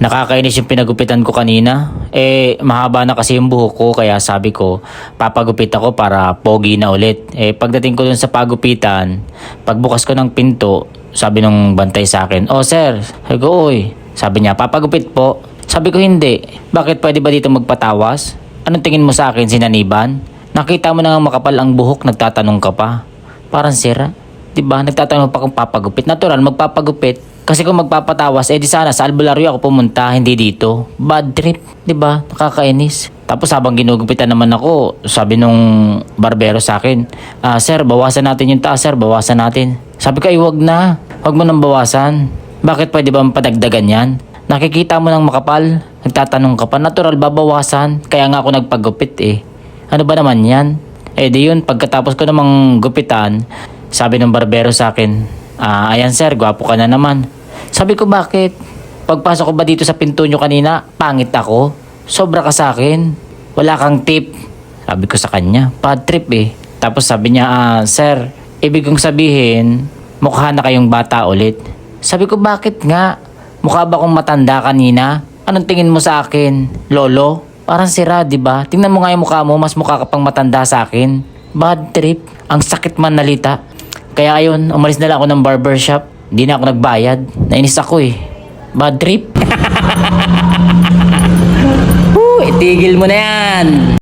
Nakakainis yung pinagupitan ko kanina. Eh, mahaba na kasi yung buhok ko kaya sabi ko, papagupit ako para pogi na ulit. Eh, pagdating ko dun sa pagupitan, pagbukas ko ng pinto, sabi nung bantay sa akin, Oh sir, sabi ko, "Uy." Sabi niya, papagupit po. Sabi ko, hindi. Bakit pwede ba dito magpatawas? Anong tingin mo sa akin, sinaniban? Nakita mo na nga makapal ang buhok, nagtatanong ka pa. Parang sira. 'Di ba? Nagtatanong pa kung papagupit. Natural, magpapagupit. Kasi kung magpapatawas, eh di sana sa albularyo ako pumunta, hindi dito. Bad trip, 'di ba? Nakakainis. Tapos habang ginugupitan naman ako, sabi nung barbero sa akin, ah, sir, bawasan natin yung taas, sir, bawasan natin. Sabi ko, ay wag na. Wag mo nang bawasan. Bakit pwede ba padagdagan yan? Nakikita mo ng makapal, nagtatanong ka pa, natural babawasan. Kaya nga ako nagpagupit eh. Ano ba naman yan? Eh di yun, pagkatapos ko namang gupitan, sabi ng barbero sa akin, ah, ayan sir, gwapo ka na naman. Sabi ko, bakit? Pagpasok ko ba dito sa pinto nyo kanina, pangit ako? Sobra ka sa akin. Wala kang tip. Sabi ko sa kanya, bad trip eh. Tapos sabi niya, ah, sir, ibig kong sabihin, mukha na kayong bata ulit. Sabi ko, bakit nga? Mukha ba akong matanda kanina? Anong tingin mo sa akin? Lolo? Parang sira, di ba? Tingnan mo nga yung mukha mo, mas mukha ka pang matanda sa akin. Bad trip. Ang sakit man nalita. Kaya ayun, umalis na lang ako ng barbershop. Hindi na ako nagbayad. Nainis ako eh. Bad trip. Woo, itigil mo na yan.